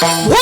What?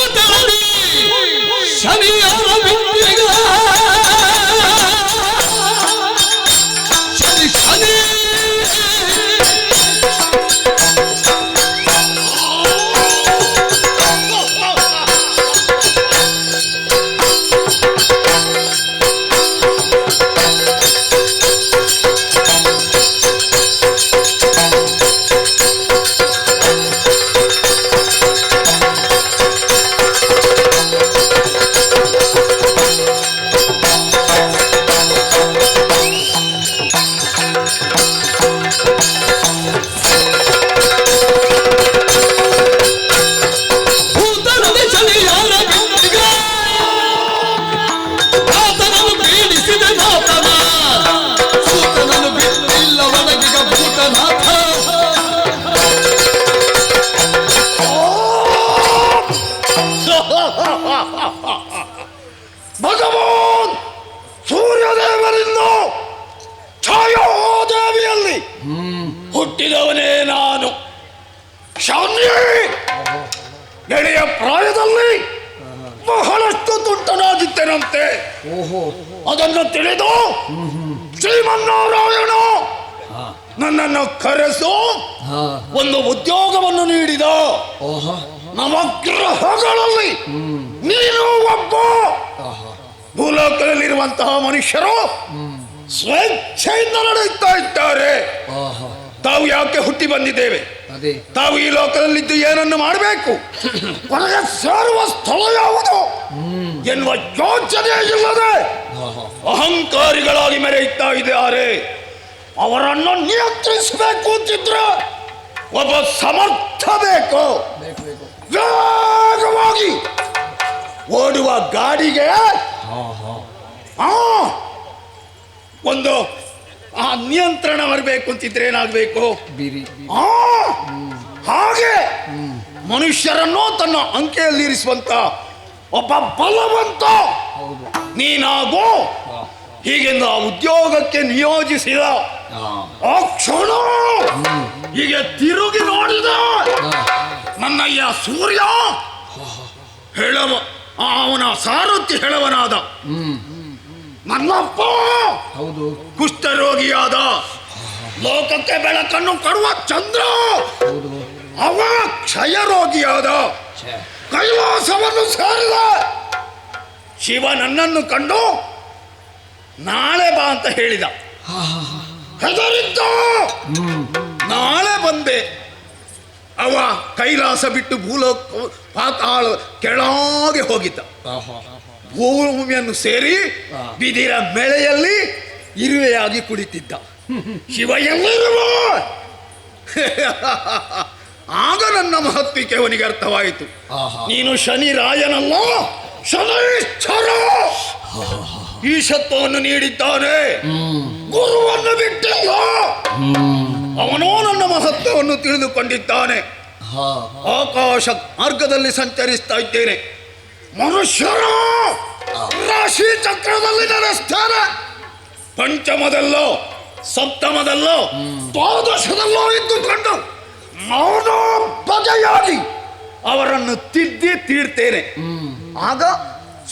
ಭೂಲೋಕದಲ್ಲಿರುವಂತಹ ಮನುಷ್ಯರು ಸ್ವೇಚ್ಛೆಯಿಂದ ನಡೆಯುತ್ತಾ ಇದ್ದಾರೆ. ತಾವು ಯಾಕೆ ಹುಟ್ಟಿ ಬಂದಿದ್ದೇವೆ? ತಾವು ಈ ಲೋಕದಲ್ಲಿದ್ದು ಏನನ್ನು ಮಾಡಬೇಕು? ಕೊನೆಗೆ ಸೇರುವ ಸ್ಥಳ ಯಾವುದು? ಎನ್ನುವ ಯೋಚನೆ ಇಲ್ಲದೆ ಅಹಂಕಾರಿಗಳಾಗಿ ಮೆರೆಯುತ್ತಾ ಇದ್ದಾರೆ. ಅವರನ್ನು ನಿಯಂತ್ರಿಸಬೇಕು ಅಂತಿದ್ರೆ ಒಬ್ಬ ಸಮರ್ಥ ಬೇಕು. ವೇಗವಾಗಿ ಓಡುವ ಗಾಡಿಗೆ ಒಂದು ಆ ನಿಯಂತ್ರಣ ಬರಬೇಕು ಅಂತಿದ್ರೆ ಏನಾಗಬೇಕು? ಬಿರಿ ಆ, ಹಾಗೆ ಮನುಷ್ಯರನ್ನು ತನ್ನ ಅಂಕೆಯಲ್ಲಿರಿಸುವಂತ ಒಬ್ಬ ಬಲವಂತ ನೀನಾಗು ಹೀಗೆಂದು ಆ ಉದ್ಯೋಗಕ್ಕೆ ನಿಯೋಜಿಸಿದ ಆ ಕ್ಷಣ ಹೀಗೆ ತಿರುಗಿ ನೋಡಿದ ನನ್ನಯ್ಯ ಸೂರ್ಯ ಹೇಳವ. ಅವನ ಸಾರಥಿ ಹೇಳವನಾದ. ನನ್ನಪ್ಪ ಹೌದು. ಕುಷ್ಠರೋಗಿಯಾದ. ಲೋಕಕ್ಕೆ ಬೆಳಕನ್ನು ಕೊಡುವ ಚಂದ್ರ! ಅವ ಅವ ಕ್ಷಯರೋಗಿಯಾದ. ಕೈಲಾಸವನ್ನು ಸೇರಿದ. ಶಿವ ನನ್ನನ್ನು ಕಂಡು ನಾಳೆ ಬಾ ಅಂತ ಹೇಳಿದ. ಹೆದರಿದ್ದ. ನಾಳೆ ಬಂದೆ. ಅವ ಕೈಲಾಸ ಬಿಟ್ಟು ಭೂಲೋಕ ಪಾತಾಳ ಕೆಳಗೆ ಹೋಗಿದ್ದ. ಭೂಮಿಯನ್ನು ಸೇರಿ ಬಿದಿರ ಮೇಳೆಯಲ್ಲಿ ಇರುವೆಯಾಗಿ ಕುಳಿತಿದ್ದ. ಶಿವ ಎಲ್ಲಿರುವ? ಆಗ ನನ್ನ ಮಹತ್ವಕ್ಕೆ ಅವನಿಗೆ ಅರ್ಥವಾಯಿತು. ನೀನು ಶನಿ ರಾಯನಲ್ಲ ಶನೈಶ್ವರ ಈಶತ್ವವನ್ನು ನೀಡಿದ್ದಾನೆ. ಗುರುವನ್ನು ಬಿಟ್ಟಿಲ್ಲ? ಅವನೋ ನನ್ನ ಮಹತ್ವವನ್ನು ತಿಳಿದುಕೊಂಡಿದ್ದಾನೆ. ಆಕಾಶ ಮಾರ್ಗದಲ್ಲಿ ಸಂಚರಿಸ್ತಾ ಇದ್ದೇನೆ. ಮನುಷ್ಯರ ರಾಶಿ ಚಕ್ರದಲ್ಲಿ ಸ್ಥಾನ ಪಂಚಮದಲ್ಲೋ ಸಪ್ತಮದಲ್ಲೋ ದ್ವಾದಶದಲ್ಲೋ ಇದ್ದುಕೊಂಡು ಮೌನ ಬಗೆಯಾಗಿ ಅವರನ್ನು ತಿದ್ದಿ ತೀಡ್ತೇನೆ ಆಗ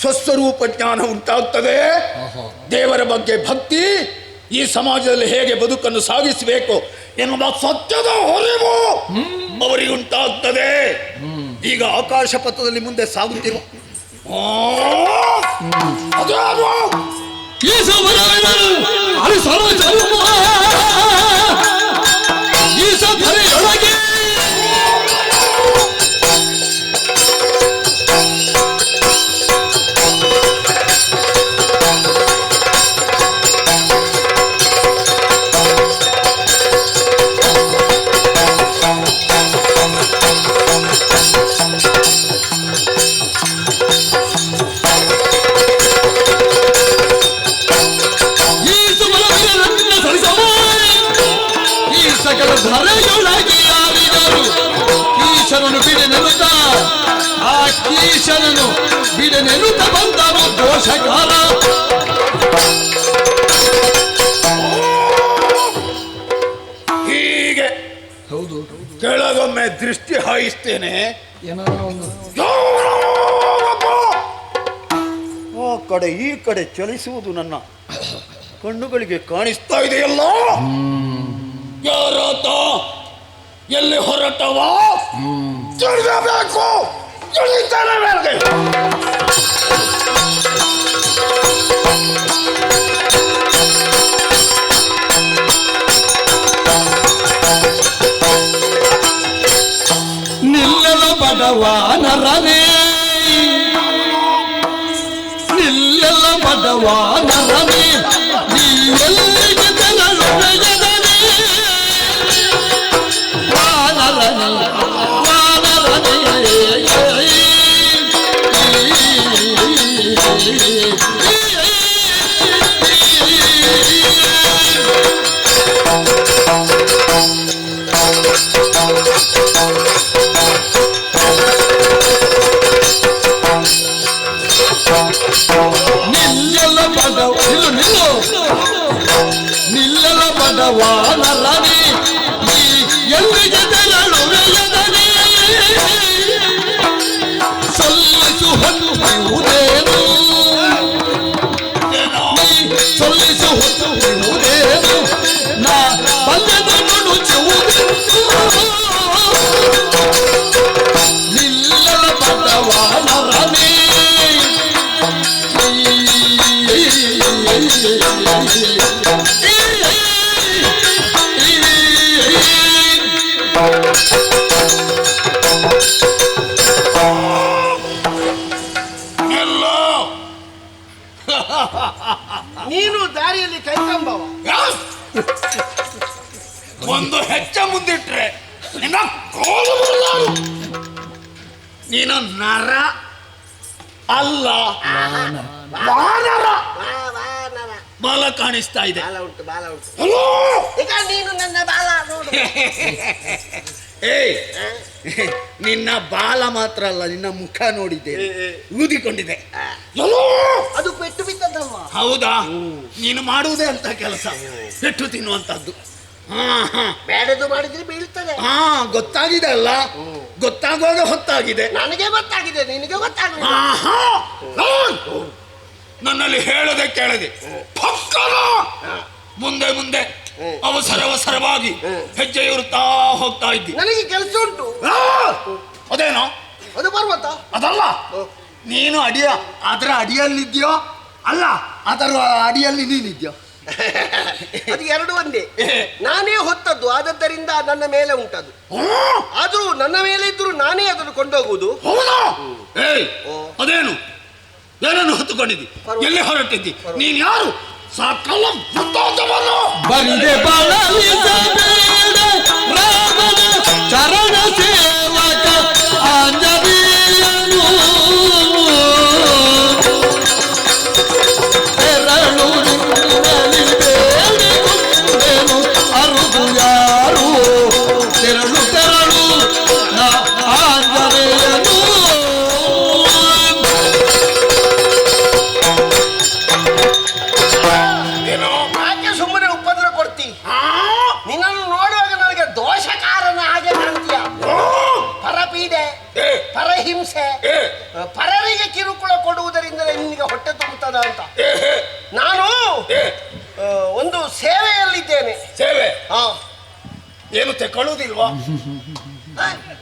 ಸ್ವಸ್ವರೂಪ ಜ್ಞಾನ ಉಂಟಾಗ್ತದೆ. ದೇವರ ಬಗ್ಗೆ ಭಕ್ತಿ ಈ ಸಮಾಜದಲ್ಲಿ ಹೇಗೆ ಬದುಕನ್ನು ಸಾಗಿಸಬೇಕು ಎನ್ನುವ ಸತ್ಯದ ಹೊರಿವು ಅವರಿಗುಂಟಾಗ್ತದೆ. ಈಗ ಆಕಾಶ ಪಥದಲ್ಲಿ ಮುಂದೆ ಸಾಗುತ್ತಿರುವ ಅದೇ ಅದು. ನೆಲುತ ಬಂದನ ದೋಷಕಾರ ಹೀಗೆ ಹೌದು. ಕೆಳಗೊಮ್ಮೆ ದೃಷ್ಟಿ ಹಾಯಿಸ್ತೇನೆ. ಏನಾದ್ರೂ ಒಂದು. ಆ ಕಡೆ ಈ ಕಡೆ ಚಲಿಸುವುದು ನನ್ನ ಕಣ್ಣುಗಳಿಗೆ ಕಾಣಿಸ್ತಾ ಇದೆಯಲ್ಲ? ಯಾರಾತ ಎಲ್ಲಿ ಹೊರಟವಾ? ತಿರುಗಬೇಕು కుడితనం వెలగండి నిల్లలు పడవానరనే నిల్లల పడవానరనే నీ ఎల్లికి తెలలు వానరని. பகவான் அல்லவே ಒಂದು ಹೆಜ್ಜೆ ಮುಂದಿಟ್ರೆ ನಿನ್ನ ಕೋಲು ಮುರಿದಾರು. ನೀನು ನರ ಅಲ್ಲ. ವಾನರ. ಬಾಲ ಕಾಣಿಸ್ತಾ ಇದೆ. ಬಾಲ ಉಂಟು ಬಾಲ ಉಂಟು. ಹಲೋ? ಈಗ ನೀನು ನನ್ನ ಬಾಲ ನೋಡು. ಏಯ್ ನಿನ್ನ ಬಾಲ ಮಾತ್ರ ಅಲ್ಲ ನಿನ್ನ ಮುಖ ನೋಡಿದ್ದೆ ಊದಿಕೊಂಡಿದೆ. ಅದು ಪೆಟ್ಟು ಹೌದಾ? ನೀನು ಮಾಡುವುದೇ ಅಂತ ಕೆಲಸ. ಪೆಟ್ಟು ತಿನ್ನುವಂತದ್ದು ಬೇಡದು ಮಾಡಿದ್ರೆ ಬೀಳ್ತದೆ. ಹಾ ಗೊತ್ತಾಗಿದೆ ಅಲ್ಲ? ಗೊತ್ತಾಗುವಾಗ ಹೊತ್ತಾಗಿದೆ. ನನಗೆ ಗೊತ್ತಾಗಿದೆ ನಿನಗೆ ಗೊತ್ತಾಗಿದೆ ಆಹಾ! ನನ್ನಲ್ಲಿ ಹೇಳದೆ ಕೇಳದೆ ಪಕ್ಕದ ಮುಂದೆ ಮುಂದೆ ಅವಸರ ಅವಸರವಾಗಿ ಹೆಜ್ಜೆ ಇರುತ್ತಾ ಹೋಗ್ತಾ ಇದ್ದಿ. ನನಗೆ ಕೆಲಸ ಉಂಟು. ಆ! ಅದೇನೋ? ಅದು ಪರ್ವತ. ಅದಲ್ಲ? ನೀನು ಅಡಿಯ ಅದರ ಅಡಿಯಲ್ಲಿದ್ಯೋ ಅಲ್ಲ ಅದರ ಅಡಿಯಲ್ಲಿ ನೀನಿದ್ಯೋ ಅದು ಎರಡು ಒಂದೇ. ನಾನೇ ಹೊತ್ತದ್ದು ಆದದ್ದರಿಂದ ನನ್ನ ಮೇಲೆ ಉಂಟದು. ಹ್ಮ್? ಆದ್ರೂ ನನ್ನ ಮೇಲೆ ಇದ್ರು ನಾನೇ ಅದನ್ನು ಕೊಂಡೋಗುವುದು. ಹೌದಾ? ಏಯ್ ಓ. ಅದೇನು? ಏನನ್ನು ಹೊತ್ತುಕೊಂಡಿದ್ದಿ? ಎಲ್ಲಿ ಹೊರಟಿದ್ದಿ? ನೀನ್ ಯಾರು? ಸಾಕಲ್ಲ ಬಂದೆ ಬರಿದೆ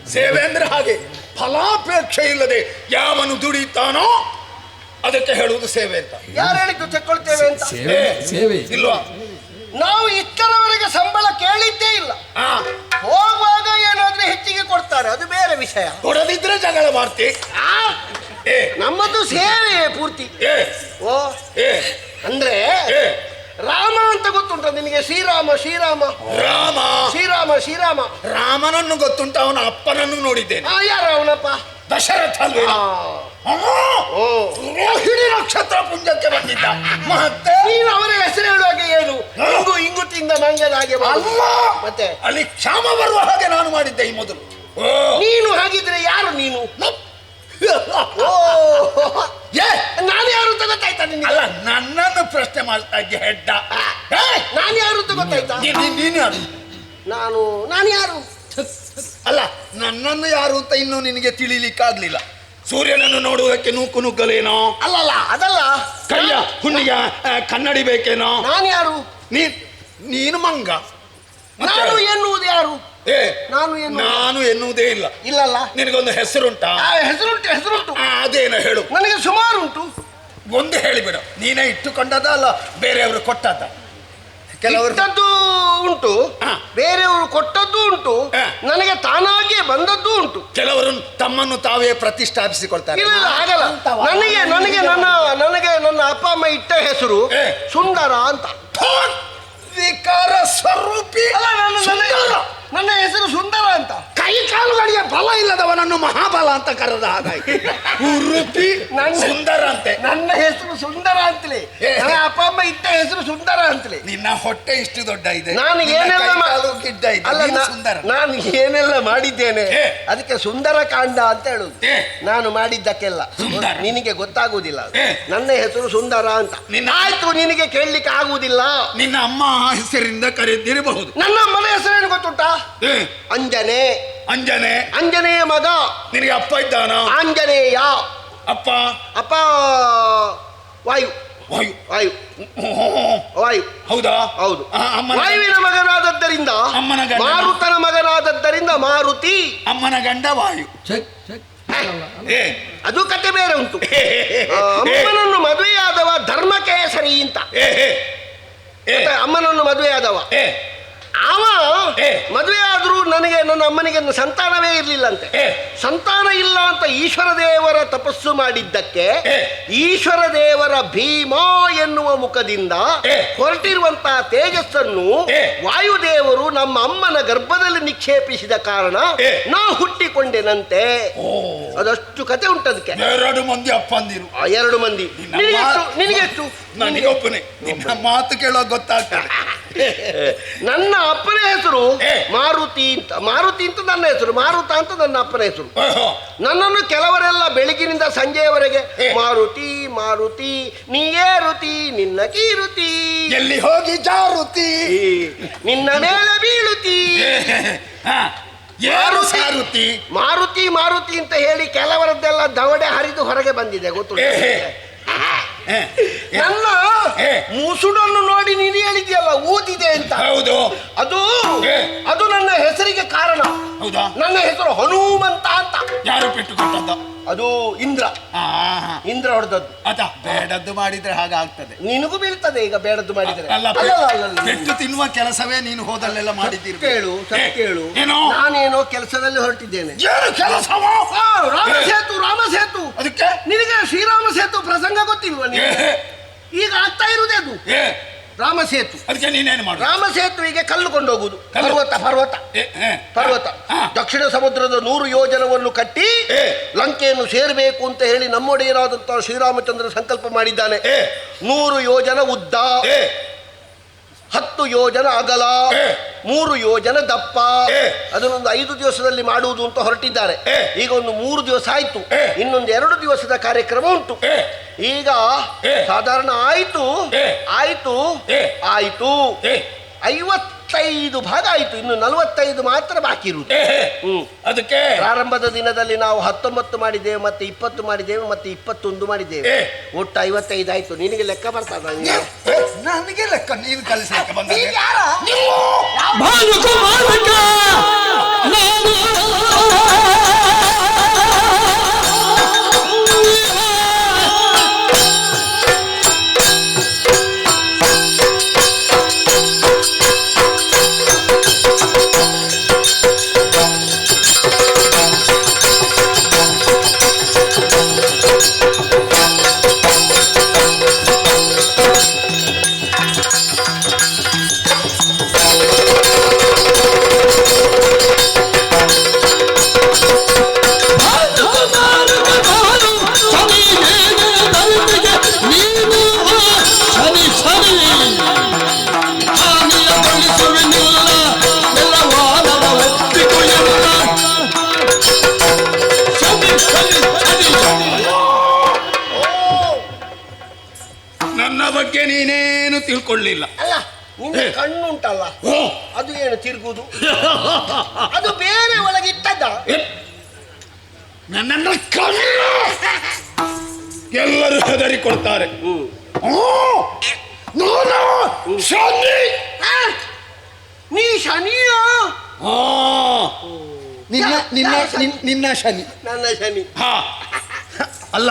ಸೇವೆ ಅಂದ್ರೆ ಹಾಗೆ ಫಲಾಪೇಕ್ಷೆ ಇಲ್ಲದೆ ಯಾವನು ದುಡಿತಾನೋ ಅದಕ್ಕೆ ಹೇಳುವುದು ಸೇವೆ ಅಂತ. ಯಾರು ಹೇಳಿದ್ದು ತೆಕ್ಕೊಳ್ತೇವೆ ಅಂತ? ಸೇವೆ ಸೇವೆ. ಇಲ್ವಾ? ನಾವು ಇಷ್ಟರವರೆಗೆ ಸಂಬಳ ಕೇಳಿದ್ದೇ ಇಲ್ಲ. ಆ. ಹೋಗುವಾಗ ಏನಾದ್ರೂ ಹೆಚ್ಚಿಗೆ ಕೊಡ್ತಾರೆ ಅದು ಬೇರೆ ವಿಷಯ. ಕೊಡದಿದ್ರೆ ಜಗಳ ಮಾಡ್ತಿ. ಆ, ಏ. ನಮ್ಮದು ಸೇವೆಯೇ ಪೂರ್ತಿ. ಏ. ಓ ಏ. ಅಂದ್ರೆ ಏ. ರಾಮ ಅಂತ ಗೊತ್ತುಂಟ ನಿನಗೆ? ಶ್ರೀರಾಮ ಶ್ರೀರಾಮ. ರಾಮ? ಶ್ರೀರಾಮ ಶ್ರೀರಾಮ. ರಾಮನನ್ನು ಗೊತ್ತುಂಟ ಅವನ ಅಪ್ಪನನ್ನು ನೋಡಿದ್ದೇನೆ. ಆ ಯಾರು ಅವನಪ್ಪ? ದಶರಥ ಅಲ್ವೇ ಆ, ಓ. ರೋಹಿಣಿ ನಕ್ಷತ್ರ ಪುಂಜಕ್ಕೆ ಬಂದಿದ್ದ. ಮತ್ತೆ? ನೀನು ಅವರ ಹೆಸರು ಹೇಳುವಾಗ ಏನು? ಇಂಗು ಇಂಗು ತಿಂದ ಮಂಗದ ಹಾಗೆ. ಅಲ್ಲ! ಮತ್ತೆ? ಅಲ್ಲಿ ಕ್ಷಾಮ ಬರುವ ಹಾಗೆ ನಾನು ಮಾಡಿದ್ದೆ ಈ ಮೊದಲು. ಓ. ನೀನು ಹಾಗಿದ್ರೆ ಯಾರು ನೀನು? ಓ. ಏ! ನಾನು ಯಾರು ಅಂತ ಗೊತ್ತಾಯ್ತಾ ನಿನಗೆ? ಅಲ್ಲ ನನ್ನನ್ನು ಪ್ರಶ್ನೆ ಮಾಡ್ತಾ ಇದ್ದೆ ಹೆಡ್ಡ. ಏ, ನಾನು ಯಾರು ಅಂತ ಗೊತ್ತಾಯ್ತಾ? ನೀ- ನೀ- ನೀನು ಯಾರು? ನಾನು ನಾನು ಯಾರು? ಅಲ್ಲ ನನ್ನನ್ನು ಯಾರು ಅಂತ ಇನ್ನು ನಿನಗೆ ತಿಳಿಲಿಕ್ಕಾಗ್ಲಿಲ್ಲ. ಸೂರ್ಯನನ್ನು ನೋಡುವುದಕ್ಕೆ ನೂಕು ನುಗ್ಗಲೇನೋ? ಅಲ್ಲಲ್ಲ ಅದಲ್ಲ. ಕೈಯ ಹುಣ್ಣಿಗೆ ಆ, ಕನ್ನಡಿ ಬೇಕೇನೋ? ನಾನು ಯಾರು? ನೀ ನೀನು ಮಂಗ. ಮತ್ತೆ? ನಾನು ಎನ್ನುವುದು ಯಾರು? ಏ ನಾನು ನಾನು ಎನ್ನುವುದೇ ಇಲ್ಲ. ಇಲ್ಲಲ್ಲ. ನಿನಗೊಂದು ಹೆಸರುಂಟ? ಆ, ಹೆಸರುಂಟು ಹೆಸರುಂಟು. ಅದೇನೋ ಹೇಳು. ನನಗೆ ಸುಮಾರು ಉಂಟು ಒಂದು ಹೇಳಿಬಿಡು. ನೀನೇ ಇಟ್ಟುಕೊಂಡದ ಅಲ್ಲ ಬೇರೆಯವರು ಕೊಟ್ಟದ್ದ? ಕೆಲವರು ಇಟ್ಟದ್ದು ಉಂಟು ಬೇರೆಯವರು ಕೊಟ್ಟದ್ದು ಉಂಟು ನನಗೆ ತಾನಾಗಿಯೇ ಬಂದದ್ದು ಉಂಟು. ಕೆಲವರು ತಮ್ಮನ್ನು ತಾವೇ ಪ್ರತಿಷ್ಠಾಪಿಸಿಕೊಳ್ತಾರೆ. ಇಲ್ಲ ಇಲ್ಲ ಆಗಲ್ಲ. ನನಗೆ ನನಗೆ ನನ್ನ ನನಗೆ ನನ್ನ ಅಪ್ಪ ಅಮ್ಮ ಇಟ್ಟ ಹೆಸರು ಸುಂದರ ಅಂತ. ವಿಕಾರ ಸ್ವರೂಪಿ ಅಲ್ಲ ನನ್ನ ನನ್ನ- ಹೆಸರು ಸುಂದರ ಅಂತ. ಕೈ ಕಾಲುಗಳಿಗೆ ಬಲ ಇಲ್ಲದವನನ್ನು ಮಹಾಬಲ ಅಂತ ಕರೆದ ಹಾಗಾಗಿ ಉರುಪಿ ಸುಂದರ ಅಂತೆ. ನನ್ನ ಹೆಸರು ಸುಂದರ ಅಂತಲೇ. ನನ್ನ ಅಪ್ಪ ಅಮ್ಮ ಇಟ್ಟ ಹೆಸರು ಸುಂದರ ಅಂತಲೇ. ನಿನ್ನ ಹೊಟ್ಟೆ ಇಷ್ಟು ದೊಡ್ಡ ಇದೆ. ನಾನು ಏನೆಲ್ಲ ಕೈ ಮಾ- ಗಿಡ್ಡ ಇದೆ. ಅಲ್ಲ ನೀನು ಸುಂದರ. ನಾನು ಏನೆಲ್ಲ ಮಾಡಿದ್ದೇನೆ ಅದಕ್ಕೆ ಸುಂದರ ಕಾಂಡ ಅಂತ ಹೇಳುದು. ನಾನು ಮಾಡಿದ್ದಕ್ಕೆಲ್ಲ. ನಿನಗೆ ಗೊತ್ತಾಗುವುದಿಲ್ಲ. ನನ್ನ ಹೆಸರು ಸುಂದರ ಅಂತ. ನಿನ್ನಾಯ್ತು ನಿನಗೆ ಕೇಳಲಿಕ್ಕೆ ಆಗುವುದಿಲ್ಲ. ನಿನ್ನ ಅಮ್ಮ ಹೆಸರಿಂದ ಕರೆದಿರಬಹುದು. ನನ್ನ ಅಮ್ಮನ ಹೆಸರೇನು ಗೊತ್ತುಂಟಾ? ಅಂಜನೆ. ಅಂಜನೆ. ಅಂಜನೆಯ ಮಗ. ನಿನಗೆ ಅಪ್ಪ ಇದ್ದಾನ? ಆಂಜನೇಯ. ಅಪ್ಪ. ಅಪ್ಪ ವಾಯು. ವಾಯು. ವಾಯು. ವಾಯು. ಹೌದಾ? ಹೌದು. ಅಮ್ಮನ ವಾಯುವಿನ ಮಗನಾದದ್ದರಿಂದ ಅಮ್ಮನ ಗಂಡ. ಮಾರುತನ ಮಗನಾದದ್ದರಿಂದ ಮಾರುತಿ. ಅಮ್ಮನ ಗಂಡ ವಾಯು. ಏ. ಅದು ಕತೆ ಬೇರೆ ಉಂಟು. ಅಮ್ಮನನ್ನು ಮದುವೆಯಾದವ ಧರ್ಮಕೇಸರಿ ಅಂತ. ಅಮ್ಮನನ್ನು ಮದುವೆಯಾದವ. ಮದುವೆ ಆದರೂ ನನಗೆ ನನ್ನ ಅಮ್ಮನಿಗೆ ಸಂತಾನವೇ ಇರ್ಲಿಲ್ಲಂತೆ. ಸಂತಾನ ಇಲ್ಲ ಅಂತ ಈಶ್ವರ ದೇವರ ತಪಸ್ಸು ಮಾಡಿದ್ದಕ್ಕೆ. ಈಶ್ವರ ದೇವರ ಭೀಮ ಎನ್ನುವ ಮುಖದಿಂದ. ಹೊರಟಿರುವಂತಹ ತೇಜಸ್ಸನ್ನು. ವಾಯುದೇವರು ನಮ್ಮ ಅಮ್ಮನ ಗರ್ಭದಲ್ಲಿ ನಿಕ್ಷೇಪಿಸಿದ ಕಾರಣ. ನಾ ಹುಟ್ಟಿಕೊಂಡೆನಂತೆ. ಅದಷ್ಟು ಕತೆ ಉಂಟದಕ್ಕೆ ಎರಡು ಮಂದಿ ಅಪ್ಪಂದಿರು ಎರಡು ಮಂದಿ. ನಿನಗೆ ನಿನಗೆಷ್ಟು? ನಿನಗೆಷ್ಟು? ನನಗೊಬ್ಬನೇ ನಿನ್ನ ಮಾತು ಕೇಳೋ ಗೊತ್ತಾಗ್ತದೆ. ನನ್ನ ಅಪ್ಪನ ಹೆಸರು ಏ. ಮಾರುತಿ ಅಂತ. ಮಾರುತಿ ಅಂತ ನನ್ನ ಹೆಸರು ಮಾರುತ ಅಂತ ನನ್ನ ಅಪ್ಪನ ಹೆಸರು. ಓಹೋ. ನನ್ನನ್ನು ಕೆಲವರೆಲ್ಲ ಬೆಳಗಿನಿಂದ ಸಂಜೆಯವರೆಗೆ ಏ. ಮಾರುತಿ ಮಾರುತಿ ನೀಯೇ ರುತಿ ನಿನ್ನ ಕೀರುತಿ ಎಲ್ಲಿ ಹೋಗಿ ಜಾರುತಿ ನಿನ್ನ ಮೇಲೆ ಬೀಳುತಿ. ಹಾ, ಯಾರು ಸಾರುತಿ ಮಾರುತಿ ಮಾರುತಿ ಅಂತ ಹೇಳಿ ಕೆಲವರದ್ದೆಲ್ಲ ದವಡೆ ಹರಿದು ಹೊರಗೆ ಬಂದಿದೆ ಗೊತ್ತು ಏ, ನನ್ನ. ಮುಸುಡನ್ನು ನೋಡಿ ನೀನು ಹೇಳಿದ್ಯಲ್ಲ ಓದಿದೆ ಅಂತ. ಹೌದು. ಅದು ಅದು ನನ್ನ ಹೆಸರಿಗೆ ಕಾರಣ. ಹೌದಾ? ನನ್ನ ಹೆಸರು ಹನುಮಂತ ಅಂತ. ಯಾರು ಪೆಟ್ಟು ಕೊಟ್ಟದ್ದ? ಅದು ಇಂದ್ರ. ಇಂದ್ರ ಹೊಡೆದದ್ದು. ಅದ ಬೇಡದ್ದು ಮಾಡಿದ್ರೆ ಹಾಗಾಗ್ತದೆ. ನಿನಗೂ ಬೀಳ್ತದೆ ಈಗ ಬೇಡದ್ದು ಮಾಡಿದ್ರೆ. ಪೆಟ್ಟು ತಿನ್ನುವ ಕೆಲಸವೇ ನೀನು ಹೋದಲ್ಲೆಲ್ಲ ಮಾಡಿದ್ದೀರಿ. ಕೇಳು ಕೇಳು. ನಾನೇನೋ ಕೆಲಸದಲ್ಲಿ ಹೊರಟಿದ್ದೇನೆ. ರಾಮ ಸೇತು ರಾಮ ಸೇತು. ಅದಕ್ಕೆ? ನಿನಗೆ ಶ್ರೀರಾಮ ಸೇತು ಈಗ ಆಗ್ತಾ ಇರುವುದೇ ಅದು. ಏ, ರಾಮ ಸೇತು ಅದಕ್ಕೆ ನೀನೇನು ಮಾಡು ರಾಮ ಸೇತುವಿಗೆ ಕಲ್ಲು ಕೊಂಡೋಗುದು ಕಲ್ಲು? ಪರ್ವತ ಪರ್ವತ. ಏ, ಏ, ಪರ್ವತ. ಹಾ. ದಕ್ಷಿಣ ಸಮುದ್ರದ ನೂರು ಯೋಜನವನ್ನು ಕಟ್ಟಿ ಏ. ಲಂಕೆಯನ್ನು ಸೇರಬೇಕು ಅಂತ ಹೇಳಿ ನಮ್ಮೊಡೆಯರಾದಂತಹ ಶ್ರೀರಾಮಚಂದ್ರ ಸಂಕಲ್ಪ ಮಾಡಿದ್ದಾನೆ. ಏ. ನೂರು ಯೋಜನ ಉದ್ದ. ಏ, ಹತ್ತು ಯೋಜನ ಅಗಲ. ಮೂರು ಯೋಜನ ದಪ್ಪ. ಅದನ್ನೊಂದು ಐದು ದಿವಸದಲ್ಲಿ ಮಾಡುವುದು ಅಂತ ಹೊರಟಿದ್ದಾರೆ. ಈಗ ಒಂದು ಮೂರು ದಿವಸ ಆಯ್ತು. ಇನ್ನೊಂದು ಎರಡು ದಿವಸದ ಕಾರ್ಯಕ್ರಮ ಉಂಟು. ಈಗ. ಸಾಧಾರಣ ಆಯ್ತು. ಆಯ್ತು. ಆಯ್ತು. ಐವತ್ತೈದು ಭಾಗ ಆಯ್ತು. ಇನ್ನು ನಲವತ್ತೈದು ಮಾತ್ರ ಬಾಕಿ ಇರುವುದು. ಹ್ಮ್. ಅದಕ್ಕೆ? ಪ್ರಾರಂಭದ ದಿನದಲ್ಲಿ ನಾವು ಹತ್ತೊಂಬತ್ತು ಮಾಡಿದ್ದೇವೆ ಮತ್ತೆ ಇಪ್ಪತ್ತು ಮಾಡಿದ್ದೇವೆ ಮತ್ತೆ ಇಪ್ಪತ್ತೊಂದು ಮಾಡಿದ್ದೇವೆ. ಒಟ್ಟು ಐವತ್ತೈದು ಆಯ್ತು. ನಿನಗೆ ಲೆಕ್ಕ ಬರ್ತದ? ನನಗೆ ಲೆಕ್ಕ ನೀನು ಕಲಿಸ್ಲಿಕ್ಕೆ ಬಂದ ಭಾನುಕುಮಾರಕ ನಾನು ನೀನೇನು ತಿಳ್ಕೊಳ್ಳಿಲ್ಲ ಅಲ್ಲ ನಿನ್ನ ಕಣ್ಣುಂಟಲ್ಲ ಓ ಅದು ಏನು ತಿರುಗುದು? ಅದು ಬೇರೆ ಒಳಗೆ ಇಟ್ಟದ್ದ ನನ್ನನ್ನು ಕಣ್ಣು ಎಲ್ಲರೂ ಹೆದರಿಕೊಳ್ತಾರೆ ಹ್ಮ್. ಓ, ನಾನು ಶನಿ ಆ, ನೀ ಶನಿಯ? ಆ, ನಿನ್ನ ನಿನ್ನ ನಿನ್- ನಿನ್ನ ಶನಿ. ನನ್ನ ಶನಿ. ಹಾ. ಅಲ್ಲ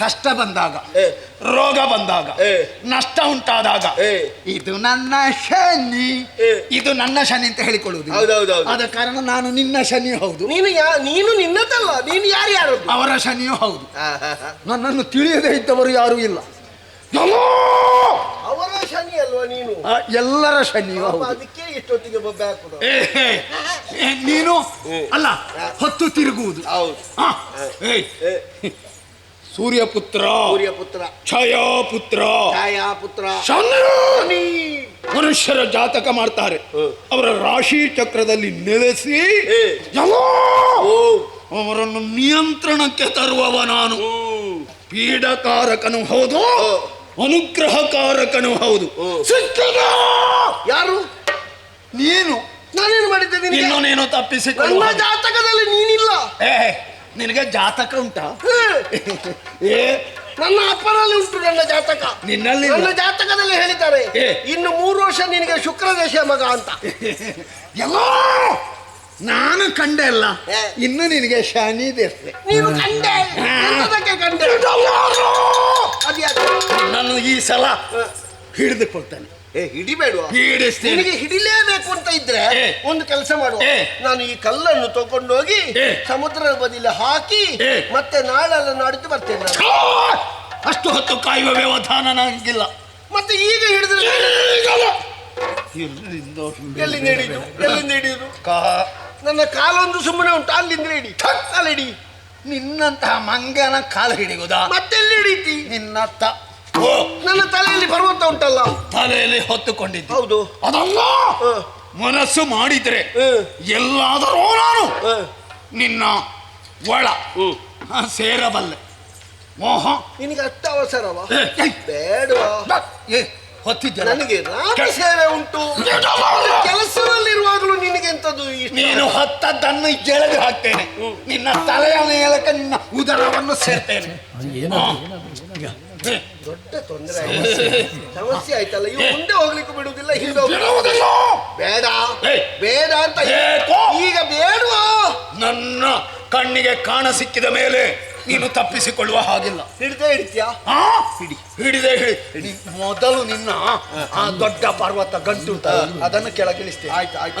ಕಷ್ಟ ಬಂದಾಗ ಏ. ರೋಗ ಬಂದಾಗ ಏ. ನಷ್ಟ ಉಂಟಾದಾಗ ಏ. ಇದು ನನ್ನ ಶನಿ. ಇದು ನನ್ನ ಶನಿ ಅಂತ ಹೇಳಿಕೊಳ್ಳುವುದು. ಆದ ಕಾರಣ ನಾನು ನಿನ್ನ ಶನಿ ಹೌದು. ನೀನು ಯಾ ನೀನು ನಿನ್ನದಲ್ಲ ನೀನು ಯಾರು ಯಾರು? ಅವರ ಶನಿಯೂ ಹೌದು. ನನ್ನನ್ನು ತಿಳಿಯದೇ ಇದ್ದವರು ಯಾರೂ ಇಲ್ಲ! ಅವರ ಶನಿ ಅಲ್ವಾ ನೀನು? ಎಲ್ಲರ ಶನಿಯೋ ಪಾಪ, ಅದಕ್ಕೆ ಇಷ್ಟೊತ್ತಿಗೆ ಬೊಬ್ಬೆ ಹಾಕುದು. ನೀನು. ಅಲ್ಲ ಹೊತ್ತು ತಿರುಗುವುದು. ಹೌದು. ಏ, ಸೂರ್ಯಪುತ್ರ. ಛಾಯಾಪುತ್ರ. ಪುತ್ರ ಛಾಯಾಪುತ್ರ. ಛಾಯಾ ಪುತ್ರ ಶನಿ. ಮನುಷ್ಯರ ಜಾತಕ ಮಾಡ್ತಾರೆ. ಅವರ ರಾಶಿ ಚಕ್ರದಲ್ಲಿ ನೆಲೆಸಿ ಅವರನ್ನು ನಿಯಂತ್ರಣಕ್ಕೆ ತರುವವ ನಾನು. ಪೀಡಕಾರಕನು ಹೌದು. ಅನುಗ್ರಹಕಾರಕನು ಹೌದು. ಯಾರು? ನೀನು. ನಾನೇನು ಮಾಡಿದ್ದೆ ನಿನಗೆ? ಇನ್ನು ನೀನು ತಪ್ಪಿಸಿಕೊಳ್ಳುವ ಜಾತಕದಲ್ಲಿ ನೀನಿಲ್ಲ. ನಿನಗೆ ಜಾತಕ ಉಂಟಾ? ಏ ನನ್ನ ಅಪ್ಪನಲ್ಲಿ ಉಂಟು ನನ್ನ ಜಾತಕ. ನಿನ್ನಲ್ಲಿ ನನ್ನ ಜಾತಕದಲ್ಲಿ ಹೇಳಿದ್ದಾರೆ. ಏ. ಇನ್ನು ಮೂರು ವರ್ಷ ನಿನಗೆ ಶುಕ್ರ ದೇಶ ಮಗ ಅಂತ. ಎಲ್ಲೋ ನಾನು ಕಂಡೆ ಅಲ್ಲ. ಏ. ಇನ್ನು ನಿನಗೆ ಶನಿ ದೇವಸ್ಥೆ ನೀನು ಕಂಡೆ. ಎಂತದಕ್ಕೆ ಕಂಡೆ? ಅದ್ಯಾಕೆ ನಾನು ಈ ಸಲ ಹಿಡಿದು ಕೊಡ್ತೇನೆ. ಏ ಹಿಡಿಬೇಡುವ. ಹಿಡಿಸ್ತೇನೆ. ನಿನಗೆ ಹಿಡಿಲೇಬೇಕು ಅಂತ ಇದ್ರೆ ಏ. ಒಂದು ಕೆಲಸ ಮಾಡುವ ಏ. ನಾನು ಈ ಕಲ್ಲನ್ನು ತಗೊಂಡೋಗಿ ಏ. ಸಮುದ್ರದ ಬದಿಲಿ ಹಾಕಿ ಏ. ಮತ್ತೆ ನಾಳೆಲ್ಲ ನಾಡಿದ್ದು ಬರ್ತೇನೆ ನಾನು. ಆ! ಅಷ್ಟು ಹೊತ್ತು ಕಾಯುವ ವ್ಯವಧಾನ ನನಗಿಲ್ಲ. ಮತ್ತೆ ಈಗ ಹಿಡಿದ್ರೆ? ಎಲ್ಲಿಂದ ಎಲ್ಲಿಂದ ಹಿಡಿದು ಎಲ್ಲಿಂದ ಕಾ- ನನ್ನ ಕಾಲೊಂದು ಸುಮ್ಮನೆ ಉಂಟು. ಅಲ್ಲಿಂದ ಹಿಡಿ. ಅಲ್ಲಿ ಹಿಡಿ ನಿನ್ನಂತಹ ಮಂಗನ ಕಾಲು ಮತ್ತೆ ಮತ್ತೆಲ್ಲಿ ಹಿಡಿತಿ? ನಿನ್ನ ತ ಓ ನನ್ನ ತಲೆಯಲ್ಲಿ ಪರ್ವತ ಉಂಟಲ್ಲ? ತಲೆಯಲ್ಲಿ ಹೊತ್ತುಕೊಂಡಿದ್ದೆ. ಹೌದು. ಅದಲ್ಲ ಮನಸ್ಸು ಮಾಡಿದ್ರೆ ಎಲ್ಲಾದರೂ ನಾನು. ನಿನ್ನ ಒಳ. ಸೇರಬಲ್ಲೆ. ಮೋಹ ನಿನಗೆ ಅಷ್ಟ ಅವಸರವ? ಏ, ಏ, ಬೇಡವಾ? ಏ ಹೊತ್ತಿದ್ಯಲ್ಲ? ನನಗೆ ರಾಮ ಸೇವೆ ಉಂಟು. ಕೆಲಸದಲ್ಲಿರುವಾಗಲೂ ನಿನಗೆ ಎಂತದ್ದು ನೀನು ಹತ್ತದ್ದನ್ನು ಎಳೆದು ಹಾಕ್ತೇನೆ. ನಿನ್ನ ತಲೆಯ ಮೇಲಕ್ಕೆ ನಿನ್ನ ಉದರವನ್ನು ಸೇರ್ತೇನೆ. ದೊಡ್ಡ ತೊಂದರೆ ಸಮಸ್ಯೆ. ಆಯ್ತಲ್ಲ ಇವು ಮುಂದೆ ಹೋಗ್ಲಿಕ್ಕೆ ಬಿಡುವುದಿಲ್ಲ ಹಿಂದೆ ಹೋಗ್ಲಿಕ್ಕೆ ಬೇಡ. ಬೇಡ ಅಂತ? ಈಗ ಬೇಡ ನನ್ನ ಕಣ್ಣಿಗೆ ಕಾಣ ಸಿಕ್ಕಿದ ಮೇಲೆ ನೀನು ತಪ್ಪಿಸಿಕೊಳ್ಳುವ ಹಾಗಿಲ್ಲ. ಹಿಡಿದೇ ಹಿಡ್ತೀಯಾ? ಹಿಡಿ. ಹಿಡಿದೇ ಹಿಡಿ. ಮೊದಲು ನಿನ್ನ ಆ ದೊಡ್ಡ ಪರ್ವತ ಗಂಟು ಅದನ್ನು ಕೆಳಗಿಳಿಸ್ತೇನೆ ಆಯ್ತು, ಆಯ್ತು,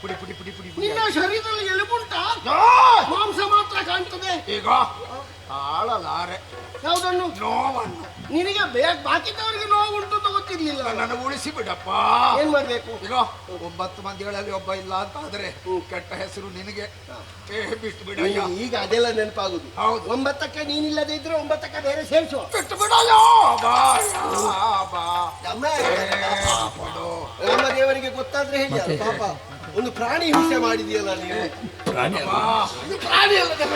ಪುಡಿ ಪುಡಿ ಪುಡಿ ಪುಡಿ ಪುಡಿ ನಿನ್ನ ಶರೀರದಲ್ಲಿ ಎಲುಬುಂಟಾ! ಮಾಂಸ ಮಾತ್ರ ಕಾಣ್ತದೆ. ಈಗ ಆಳಲಾರೆ ಯಾವುದನ್ನು? ನೋವನ್ನು. ನಿನಗೆ ಬೇಗ ಬಾಕಿದವರಿಗೆ ನೋವು ಉಂಟು ಅಂತ ಗೊತ್ತಿರ್ಲಿಲ್ಲ. ನನ್ನನ್ನು ಉಳಿಸಿ ಬಿಡಪ್ಪ ಏನ್ ಮಾಡ್ಬೇಕು? ಈಗ ಒಂಬತ್ತು ಮಂದಿಗಳಲ್ಲಿ ಒಬ್ಬ ಇಲ್ಲ ಅಂತ ಆದ್ರೆ ಕೆಟ್ಟ ಹೆಸರು ನಿನಗೆ. ಏ ಬಿಟ್ಟು ಬಿಡ ನೀನು ಈಗ ಅದೆಲ್ಲ ನೆನಪಾಗುದು ಹೌದು. ಒಂಬತ್ತಕ್ಕೆ ನೀನಿಲ್ಲದೆ ಇದ್ರೆ ಒಂಬತ್ತಕ್ಕೆ ಬೇರೆ ಸೇರಿಸುವ. ಬಿಟ್ಟು ಬಿಡಯ್ಯ. ಬಾ ಬಾ ಏ, ಬಿಡು. ರಾಮದೇವರಿಗೆ ಗೊತ್ತಾದ್ರೆ ಹೇಳಿ ಪಾಪ. ಒಂದು ಪ್ರಾಣಿ ಹಿಂಸೆ ಮಾಡಿದೆಯಲ್ಲ ನೀವು? ಪ್ರಾಣಿ ಇದು ಪ್ರಾಣಿ ಅಲ್ಲದೆ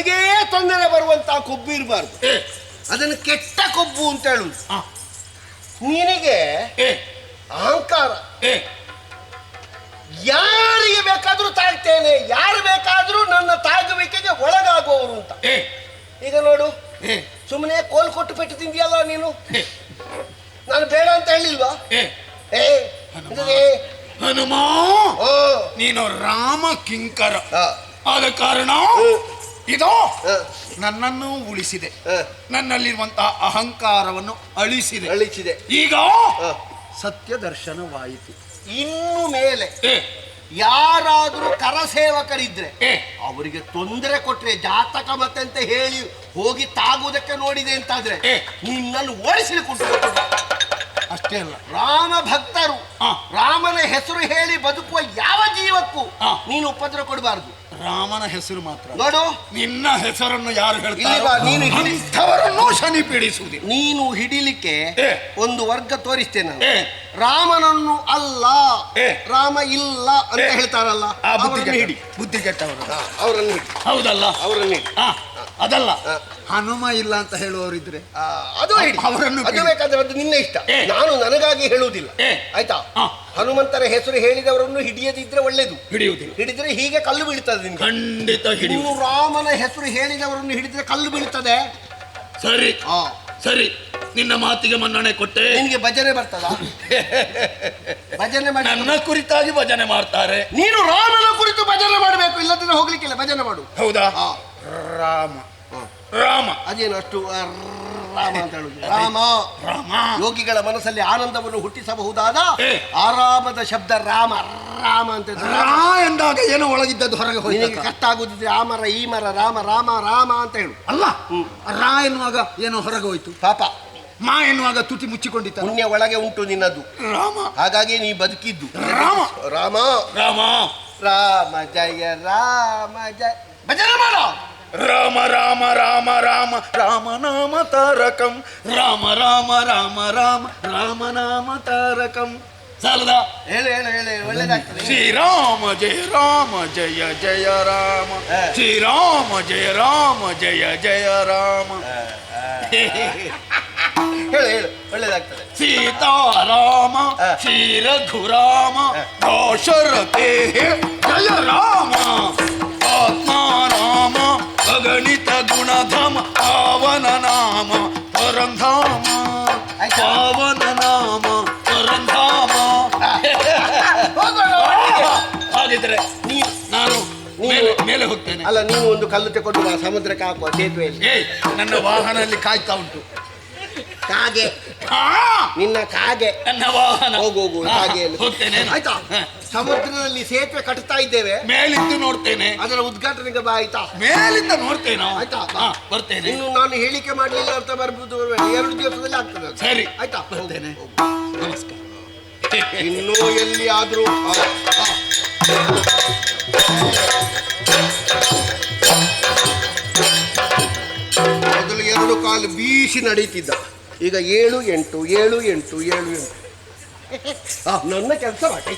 ನಮಗೇ ತೊಂದರೆ ಬರುವಂತಹ ಕೊಬ್ಬು ಇರಬಾರ್ದು. ಅದನ್ನು ಕೆಟ್ಟ ಕೊಬ್ಬು ಅಂತ ಹೇಳುದು. ನಿನಗೆ ಅಹಂಕಾರ. ಯಾರಿಗೆ ಬೇಕಾದ್ರೂ ತಾಗ್ತೇನೆ ಯಾರು ಬೇಕಾದ್ರೂ ನನ್ನ ತಾಗುವಿಕೆಗೆ ಒಳಗಾಗುವವರು ಅಂತ. ಈಗ ನೋಡು. ಸುಮ್ಮನೆ ಕೋಲ್ ಕೊಟ್ಟು ಪೆಟ್ಟು ತಿಂದಿಯಲ್ಲ ನೀನು? ನಾನು ಬೇಡ ಅಂತ ಹೇಳಿಲ್ವಾ? ಏ. ಹನುಮ. ನೀನು ರಾಮ ಕಿಂಕರ. ಆದ ಕಾರಣ ಇದು ನನ್ನನ್ನು ಉಳಿಸಿದೆ. ನನ್ನಲ್ಲಿರುವಂತಹ ಅಹಂಕಾರವನ್ನು ಅಳಿಸಿದೆ. ಅಳಿಸಿದೆ. ಈಗ ಸತ್ಯ ದರ್ಶನವಾಯಿತು ಇನ್ನು ಮೇಲೆ ಯಾರಾದರೂ ಯಾರಾದ್ರೂ ಕರಸೇವಕರಿದ್ರೆ ಅವರಿಗೆ ತೊಂದರೆ ಕೊಟ್ರೆ ಜಾತಕ ಮತ್ತೆ ಅಂತ ಹೇಳಿ ಹೋಗಿ ತಾಗುವುದಕ್ಕೆ ನೋಡಿದೆ ಅಂತಾದ್ರೆ. ನಿನ್ನನ್ನು ಓಡಿಸಿಕೊಂಡು ಅಷ್ಟೇ ಅಲ್ಲ. ರಾಮ ಭಕ್ತರು. ರಾಮನ ಹೆಸರು ಹೇಳಿ ಬದುಕುವ ಯಾವ ಜೀವಕ್ಕೂ. ನೀನು ಉಪದ್ರ ಕೊಡಬಾರ್ದು. ರಾಮನ ಹೆಸರು ಮಾತ್ರ ನೋಡು ನಿನ್ನ ಹೆಸರನ್ನು ಯಾರು ಹೇಳ್ತಾರೆ ನೀನು ಹಿಡಿ. ಅಂಥವರನ್ನು ಶನಿ ಪೀಡಿಸುವುದಿಲ್ಲ ನೀನು ಹಿಡಿಲಿಕ್ಕೆ ಏ. ಒಂದು ವರ್ಗ ತೋರಿಸ್ತೇನೆ ನಾನು. ಏ ರಾಮನನ್ನು ಅಲ್ಲ ಏ. ರಾಮ ಇಲ್ಲ ಅಂತ ಏ. ಹೇಳ್ತಾರಲ್ಲ ಆ ಬುದ್ಧಿ ಅವರನ್ನು ಹಿಡಿ ಕೆಟ್ಟ ಬುದ್ಧಿ ಕೆಟ್ಟವರು ಅವರನ್ನು ಹಿಡಿ ಹೌದಲ್ಲ ಅವರನ್ನು ಹಿಡಿ ಆ, ಅದಲ್ಲ. ಹನುಮ ಇಲ್ಲ ಅಂತ ಹೇಳುವವರಿದ್ರೆ? ಅದು ಅವರನ್ನು ಅದು. ಬೇಕಾದ್ರೆ ಅದು ನಿನ್ನ ಇಷ್ಟ. ನಾನು ನನಗಾಗಿ ಹೇಳುವುದಿಲ್ಲ. ಆಯ್ತಾ. ಹನುಮಂತರ ಹೆಸರು ಹೇಳಿದವರನ್ನು ಹಿಡಿಯದಿದ್ರೆ ಒಳ್ಳೇದು. ಹಿಡಿಯುವುದಿಲ್ಲ. ಹಿಡಿದ್ರೆ ಹೀಗೆ ಕಲ್ಲು ಬೀಳ್ತದೆ ಖಂಡಿತ ಇನ್ನು ರಾಮನ ಹೆಸರು ಹೇಳಿದವರನ್ನು ಹಿಡಿದ್ರೆ ಕಲ್ಲು ಬೀಳ್ತದೆ. ಸರಿ. ಹಾ ಸರಿ. ನಿನ್ನ ಮಾತಿಗೆ ಮನ್ನಣೆ ಕೊಟ್ಟೆ. ನಿನಗೆ ಭಜನೆ ಬರ್ತದ? ಭಜನೆ ಮಾಡಿ ನನ್ನ ಕುರಿತಾಗಿ ಭಜನೆ ಮಾಡ್ತಾರೆ. ನೀನು ರಾಮನ ಕುರಿತು ಭಜನೆ ಮಾಡಬೇಕು. ಇಲ್ಲದಿದ್ರೆ ಹೋಗ್ಲಿಕ್ಕಿಲ್ಲ. ಭಜನೆ ಮಾಡು. ಹೌದಾ? ರಾಮ. ರಾಮ. ಅದೇನು ಅಷ್ಟು ರಾಮ ಅಂತ ಹೇಳುದು? ರಾಮ. ರಾಮ. ಯೋಗಿಗಳ ಮನಸ್ಸಲ್ಲಿ ಆನಂದವನ್ನು ಹುಟ್ಟಿಸಬಹುದಾದ ಆರಾಮದ ಶಬ್ದ ರಾಮ ರಾಮ ಅಂತ ರಾ ಎಂದಾಗ ಏನೋ ಒಳಗಿದ್ದದ್ದು ಹೊರಗೆ ನಿನಗೆ ಕಷ್ಟ ಆಗುದಿದ್ರೆ ರಾಮರ ಮರ ಈ ಮರ ರಾಮ ರಾಮ ರಾಮ ಅಂತ ಹೇಳು. ಅಲ್ಲ. ರಾ ಎನ್ನುವಾಗ ಏನೋ ಹೊರಗೆ ಹೋಯ್ತು? ಪಾಪ. ಮಾ ಎನ್ನುವಾಗ ತುಟಿ ಮುಚ್ಚಿಕೊಂಡಿತ್ತ? ಪುಣ್ಯ ಒಳಗೆ ಉಂಟು ನಿನ್ನದು. ರಾಮ. ಹಾಗಾಗಿ ನೀ ಬದುಕಿದ್ದು. ರಾಮ. ರಾಮ. ರಾಮ. ರಾಮ ಜಯ ರಾಮ ಜಯ. ಭಜನೆ ಮಾಡೋ. ರಾಮ ರಾಮ ರಾಮ ರಾಮ ರಾಮ ನಾಮ ತಾರಕಂ. ರಾಮ ರಾಮ ರಾಮ ರಾಮ ರಾಮ ನಾಮ ತಾರಕಂ. ಸಾಲದ? ಹೇಳು ಹೇಳು ಹೇಳು ಒಳ್ಳೇದಾಗ್ತದೆ. ಶ್ರೀರಾಮ ಜಯ ರಾಮ ಜಯ ಜಯ ರಾಮ. ಶ್ರೀರಾಮ ಜಯ ರಾಮ ಜಯ ಜಯ ರಾಮ. ಹೇಳು ಹೇಳು ಒಳ್ಳೇದಾಗ್ತದೆ. ಸೀತಾರಾಮ. ಶ್ರೀ ರಘುರಾಮ ದಶರಥೇ ಜಯ ರಾಮ. ಗುಣಧಾಮ ಪಾವನ ನಾಮ ಪರಂಧಾಮ? ಪಾವನ ನಾಮ ಪರಂಧಾಮ. ಹಾಗಿದ್ರೆ ನೀನು ನಾನು ಮೇಲೆ ಮೇಲೆ ಹೋಗ್ತೇನೆ. ಅಲ್ಲ ನೀವು ಒಂದು ಕಲ್ಲು ತೆಕೊಂಡು ಬಾ ಸಮುದ್ರಕ್ಕೆ ಹಾಕುವ ಸೇತುವೆಯಲ್ಲಿ ಏಯ್ ನನ್ನ ವಾಹನದಲ್ಲಿ ಕಾಯ್ತಾ ಉಂಟು. ಕಾಗೆ. ಆ, ನಿನ್ನ ಕಾಗೆ. ಹೋಗು ಹೋಗು ಆಯ್ತಾ? ಸಮುದ್ರದಲ್ಲಿ ಸೇತುವೆ ಕಟ್ತಾ ಇದ್ದೇವೆ. ಮೇಲಿಂದ ನೋಡ್ತೇನೆ. ಅದರ ಉದ್ಘಾಟನೆಗೆ ಬಾ ಆಯ್ತಾ? ಮೇಲಿಂದ ನೋಡ್ತೇನೆ ಆಯ್ತಾ. ಬರ್ತೇನೆ. ಇನ್ನು ನಾನು ಹೇಳಿಕೆ ಮಾಡಲಿಲ್ಲ ಅಂತ ಬರ್ಬೋದು. ಎರಡು ದಿವಸದಲ್ಲಿ ಆಗ್ತದೆ ಸರಿ. ಆಯ್ತಾ? ಬರ್ತೇನೆ. ನಮಸ್ಕಾರ. ಇನ್ನೂ ಎಲ್ಲಿ ಆದ್ರೂ. ಮೊದಲು ಎರಡು ಕಾಲು ಬೀಸಿ ನಡೀತಿದ್ದ. ಈಗ ಏಳು ಎಂಟು ಏಳು ಎಂಟು ಏಳು ಎಂಟು. ನನ್ನ ಕೆಲಸ ಮಾಡಿ